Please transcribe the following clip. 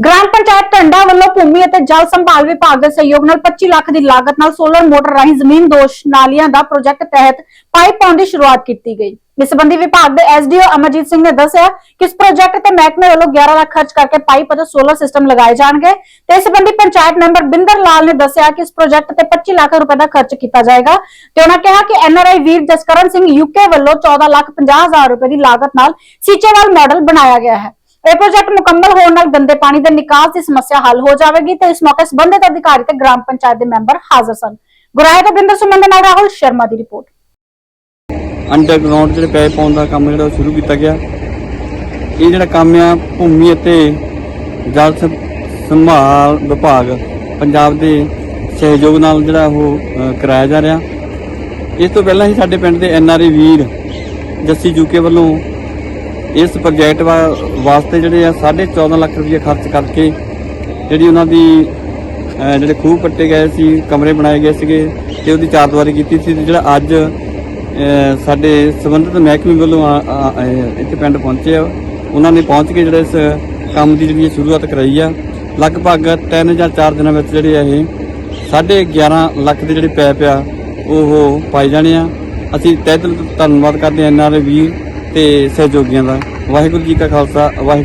Gram panchayat Tanda ਵੱਲੋਂ ਭੂਮੀ ਅਤੇ ਜਲ ਸੰਭਾਲ ਵਿਭਾਗ ਦੇ ਸਹਿਯੋਗ ਨਾਲ 25 ਲੱਖ ਦੀ ਲਾਗਤ ਨਾਲ ਸੋਲਰ ਮੋਟਰ ਰਾਹੀਂ ਜ਼ਮੀਨ ਦੋਸ਼ ਨਾਲੀਆਂ ਦਾ ਪ੍ਰੋਜੈਕਟ ਤਹਿਤ ਪਾਈਪ ਪਾਉਣ ਦੀ ਸ਼ੁਰੂਆਤ ਕੀਤੀ ਗਈ। ਇਸ ਸੰਬੰਧੀ ਵਿਭਾਗ ਦੇ ਐਸਡੀਓ ਅਮਰਜੀਤ ਸਿੰਘ ਨੇ ਦੱਸਿਆ ਕਿ ਇਸ ਪ੍ਰੋਜੈਕਟ ਤੇ ਮਹਿਕਮੇ ਵੱਲੋਂ 11 ਲੱਖ ਖਰਚ ਕਰਕੇ ਪਾਈਪ ਅਤੇ ਸੋਲਰ ਸਿਸਟਮ ਲਗਾਏ ਜਾਣਗੇ ਤੇ ਇਸ ਸੰਬੰਧੀ ਪੰਚਾਇਤ ਮੈਂਬਰ ਬਿੰਦਰ ਲਾਲ ਨੇ ਦੱਸਿਆ ਕਿ ਇਸ ਪ੍ਰੋਜੈਕਟ ਤੇ 25 ਲੱਖ ਰੁਪਏ ਦਾ ਖਰਚ ਕੀਤਾ ਜਾਏਗਾ ਤੇ ਉਹਨਾਂ ਕਿਹਾ ਕਿ ਐਨਆਰਆਈ ਵੀਰ ਜਸਕਰਨ ਸਿੰਘ ਯੂਕੇ ਵੱਲੋਂ 14 ਲੱਖ 50 ਹਜ਼ਾਰ ਰੁਪਏ ਦੀ ਲਾਗਤ ਨਾਲ ਸੀਚੇਵਾਲ ਮਾਡਲ ਬਣਾਇਆ ਗਿਆ ਹੈ। ਇਹ ਪ੍ਰੋਜੈਕਟ ਮੁਕੰਮਲ ਹੋਣ ਨਾਲ ਗੰਦੇ ਪਾਣੀ ਦੇ ਨਿਕਾਸ ਦੀ ਸਮੱਸਿਆ ਹੱਲ ਹੋ ਜਾਵੇਗੀ ਤੇ ਇਸ ਮੌਕੇ ਸੰਬੰਧਿਤ ਅਧਿਕਾਰੀ ਤੇ ਗ੍ਰਾਮ ਪੰਚਾਇਤ ਦੇ ਮੈਂਬਰ ਹਾਜ਼ਰ ਸਨ। ਗੁਰਾਇਆ ਤੇ ਬਿੰਦਰ ਸੁਮਨ ਦੇ ਨਾਲ ਰਾਹੁਲ ਸ਼ਰਮਾ ਦੀ ਰਿਪੋਰਟ। ਅੰਡਰਗਰਾਉਂਡ ਜਿਹੜੇ ਪੈਪ ਪਾਉਣ ਦਾ ਕੰਮ ਜਿਹੜਾ ਉਹ ਸ਼ੁਰੂ ਕੀਤਾ ਗਿਆ। ਇਹ ਜਿਹੜਾ ਕੰਮ ਆ, ਭੂਮੀ ਅਤੇ ਜਲ ਸੰਭਾਲ ਵਿਭਾਗ ਪੰਜਾਬ ਦੇ ਸਹਿਯੋਗ ਨਾਲ ਜਿਹੜਾ ਉਹ ਕਰਾਇਆ ਜਾ ਰਿਹਾ। ਇਸ ਤੋਂ ਪਹਿਲਾਂ ਹੀ ਸਾਡੇ ਪਿੰਡ ਦੇ ਐਨਆਰਏ ਵੀਰ ਜੱਸੀ ਜੂਕੇ ਵੱਲੋਂ ਇਸ ਪ੍ਰੋਜੈਕਟ ਵਾ- ਵਾਸਤੇ ਜਿਹੜੇ ਆ 14.5 ਲੱਖ ਰੁਪਏ ਖਰਚ ਕਰਕੇ ਜਿਹੜੀ ਉਹਨਾਂ ਦੀ ਜਿਹੜੇ ਖੂਹ ਪੱਟੇ ਗਏ ਸੀ, ਕਮਰੇ ਬਣਾਏ ਗਏ ਸੀਗੇ ਤੇ ਉਹਦੀ ਚਾਰ ਦੀਵਾਰੀ ਕੀਤੀ ਸੀ ਤੇ ਜਿਹੜਾ ਅੱਜ ਸਾਡੇ ਸੰਬੰਧਿਤ ਮਹਿਕਮੇ ਵੱਲੋਂ ਆ- ਇੱਥੇ ਪਿੰਡ ਪਹੁੰਚੇ ਆ। ਉਹਨਾਂ ਨੇ ਪਹੁੰਚ ਕੇ ਜਿਹੜਾ ਇਸ ਕੰਮ ਦੀ ਜਿਹੜੀ ਇਹ ਸ਼ੁਰੂਆਤ ਕਰਾਈ ਆ। ਲਗਭਗ 3 ਜਾਂ 4 ਦਿਨਾਂ ਵਿੱਚ ਜਿਹੜੇ ਆ ਇਹ 11.5 ਲੱਖ ਦੇ ਜਿਹੜੇ ਪੈਪ ਆ, ਉਹ ਪਾਈ ਜਾਣੇ ਆ। ਅਸੀਂ ਤਹਿ ਦਿਲ ਧੰਨਵਾਦ ਕਰਦੇ ਹਾਂ ਐਨਆਰਏ ਵੀਰ ਤੇ ਸਹਿਯੋਗੀਆਂ ਦਾ। ਵਾਹਿਗੁਰੂ ਜੀ ਕਾ ਖਾਲਸਾ ਵਾਹਿਗੁਰੂ